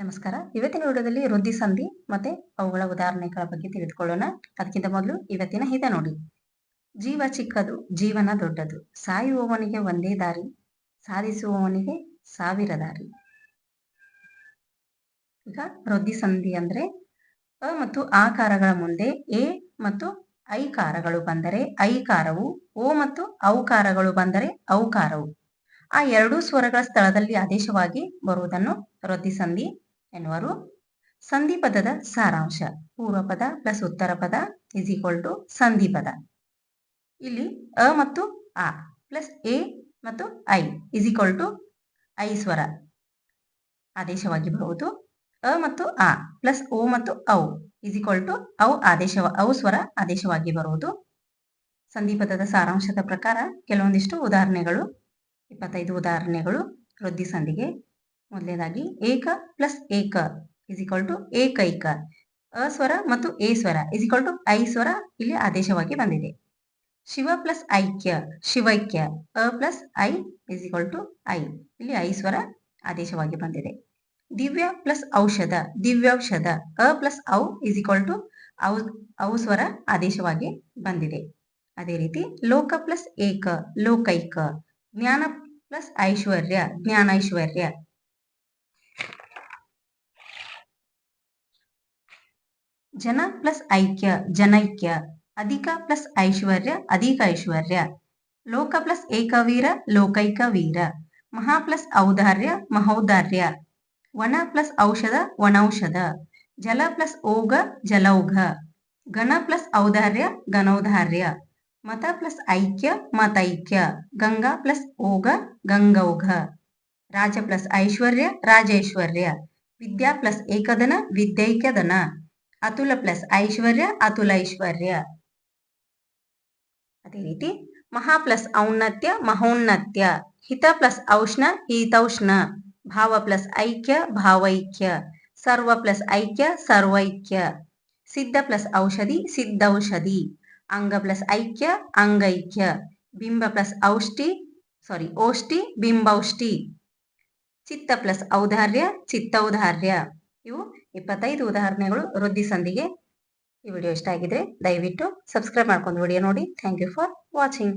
ನಮಸ್ಕಾರ. ಇವತ್ತಿನ ವಿಡಿಯೋದಲ್ಲಿ ವೃದ್ಧಿ ಸಂಧಿ ಮತ್ತೆ ಅವುಗಳ ಉದಾಹರಣೆಗಳ ಬಗ್ಗೆ ತಿಳಿದುಕೊಳ್ಳೋಣ. ಅದಕ್ಕಿಂತ ಮೊದಲು ಇವತ್ತಿನ ಹಿತ ನೋಡಿ. ಜೀವ ಚಿಕ್ಕದು, ಜೀವನ ದೊಡ್ಡದು. ಸಾಯುವವನಿಗೆ ಒಂದೇ ದಾರಿ, ಸಾಧಿಸುವವನಿಗೆ ಸಾವಿರ ದಾರಿ. ಈಗ ವೃದ್ಧಿ ಸಂಧಿ ಅಂದ್ರೆ ಅ ಮತ್ತು ಆಕಾರಗಳ ಮುಂದೆ ಎ ಮತ್ತು ಐಕಾರಗಳು ಬಂದರೆ ಐಕಾರವು ಓ ಮತ್ತು ಔಕಾರಗಳು ಬಂದರೆ ಔಕಾರವು ಆ ಎರಡೂ ಸ್ವರಗಳ ಸ್ಥಳದಲ್ಲಿ ಆದೇಶವಾಗಿ ಬರುವುದನ್ನು ವೃದ್ಧಿ ಸಂಧಿ ಎನ್ನುವರು. ಸಂಧಿ ಪದದ ಸಾರಾಂಶ. ಪೂರ್ವ ಪದ ಪ್ಲಸ್ ಉತ್ತರ ಪದ ಇಸ್ ಈಕ್ವಲ್ ಟು ಸಂಧಿಪದ. ಇಲ್ಲಿ ಅ ಮತ್ತು ಆ ಪ್ಲಸ್ ಎ ಮತ್ತು ಐ ಇಸ್ ಈಕ್ವಲ್ ಟು ಐ ಸ್ವರ. ಆದೇಶವಾಗಿ ಬರುವುದು ಅ ಮತ್ತು ಆ ಪ್ಲಸ್ ಓ ಮತ್ತು ಔ ಇಸ್ ಈಕ್ವಲ್ ಟು ಔ ಆದೇಶ, ಔ ಸ್ವರ ಆದೇಶವಾಗಿ ಬರುವುದು. ಸಂಧಿ ಪದದ ಸಾರಾಂಶದ ಪ್ರಕಾರ ಕೆಲವೊಂದಿಷ್ಟು ಉದಾಹರಣೆಗಳು. ಇಪ್ಪತ್ತೈದು ಉದಾಹರಣೆಗಳು ವೃದ್ಧಿ ಸಂಧಿಗೆ. ಮೊದಲನೇದಾಗಿ ಏಕ ಪ್ಲಸ್ ಏಕ ಇಸ್ ಈಕ್ವಲ್ ಟು ಏಕೈಕ. ಅ ಸ್ವರ ಮತ್ತು ಎ ಸ್ವರ ಇಸ್ ಈಕ್ವಲ್ ಟು ಐ ಸ್ವರ ಇಲ್ಲಿ ಆದೇಶವಾಗಿ ಬಂದಿದೆ. ಶಿವ ಪ್ಲಸ್ ಐಕ್ಯ, ಶಿವೈಕ್ಯ, ಅ ಪ್ಲಸ್ ಐ ಇಸ್ ಈಕ್ವಲ್ ಟು ಐ. ಇಲ್ಲಿ ಐ ಸ್ವರ ಆದೇಶವಾಗಿ ಬಂದಿದೆ. ದಿವ್ಯ ಪ್ಲಸ್ ಔಷಧ ದಿವ್ಯೌಷಧ ಅ ಪ್ಲಸ್ ಔ ಇಸ್ ಈಕ್ವಲ್ ಟು ಔ ಔ ಸ್ವರ ಆದೇಶವಾಗಿ ಬಂದಿದೆ. ಅದೇ ರೀತಿ ಲೋಕ ಪ್ಲಸ್ ಏಕ, ಲೋಕೈಕ, ಜ್ಞಾನ ಪ್ಲಸ್ ಐಶ್ವರ್ಯ, ಜ್ಞಾನೈಶ್ವರ್ಯ ಜನ ಪ್ಲಸ್ ಐಕ್ಯ, ಜನೈಕ್ಯ, ಅಧಿಕ ಪ್ಲಸ್ ಐಶ್ವರ್ಯ, ಅಧಿಕ ಐಶ್ವರ್ಯ. ಲೋಕ ಪ್ಲಸ್ ಏಕವೀರ ಲೋಕೈಕ ವೀರ ಮಹಾ ಪ್ಲಸ್ ಔದಾರ್ಯ, ಮಹೌದಾರ್ಯ. ವನ ಪ್ಲಸ್ ಔಷಧ, ವನೌಷಧ. ಜಲ ಪ್ಲಸ್ ಓಘ ಜಲೌಘ. ಘನ ಪ್ಲಸ್ ಔದಾರ್ಯ ಗಣೌದಾರ್ಯ ಮತ ಪ್ಲಸ್ ಐಕ್ಯ, ಮತೈಕ್ಯ. ಗಂಗಾ ಪ್ಲಸ್ ಓಘ ಗಂಗೌಘ. ರಾಜ ಪ್ಲಸ್ ಐಶ್ವರ್ಯ, ರಾಜೈಶ್ವರ್ಯ. ವಿದ್ಯಾ ಪ್ಲಸ್ ಏಕದನ ವಿದ್ಯೈಕ್ಯದನ ಅತುಲ ಪ್ಲಸ್ ಐಶ್ವರ್ಯ ಅತುಲ ಐಶ್ವರ್ಯ ಅದೇ ರೀತಿ ಮಹಾ ಪ್ಲಸ್ ಔನ್ನತ್ಯ ಮಹೋನ್ನತ್ಯ ಹಿತ ಪ್ಲಸ್ ಔಷ್ಣ ಹಿತೌಷ್ಣ ಭಾವ ಪ್ಲಸ್ ಐಕ್ಯ ಭಾವೈಕ್ಯ ಸರ್ವ ಪ್ಲಸ್ ಐಕ್ಯ ಸರ್ವೈಕ್ಯ ಸಿದ್ಧ ಪ್ಲಸ್ ಔಷಧಿ ಸಿದ್ಧೌಷಧಿ ಅಂಗ ಪ್ಲಸ್ ಐಕ್ಯ ಅಂಗೈಕ್ಯ ಬಿಂಬ ಪ್ಲಸ್ ಔಷ್ಟಿ ಸಾರಿ ಓಷ್ಟಿ ಬಿಂಬೌಷ್ಟಿ ಚಿತ್ತ ಪ್ಲಸ್ ಔದಾರ್ಯ ಚಿತ್ತೌದಾರ್ಯ ಇವು ಇಪ್ಪತ್ತೈದು ಉದಾಹರಣೆಗಳು ವೃದ್ಧಿ ಸಂಧಿಗೆ. ಈ ವಿಡಿಯೋ ಇಷ್ಟ ಆಗಿದ್ರೆ ದಯವಿಟ್ಟು ಸಬ್ಸ್ಕ್ರೈಬ್ ಮಾಡ್ಕೊಂಡು ವಿಡಿಯೋ ನೋಡಿ. Thank you for watching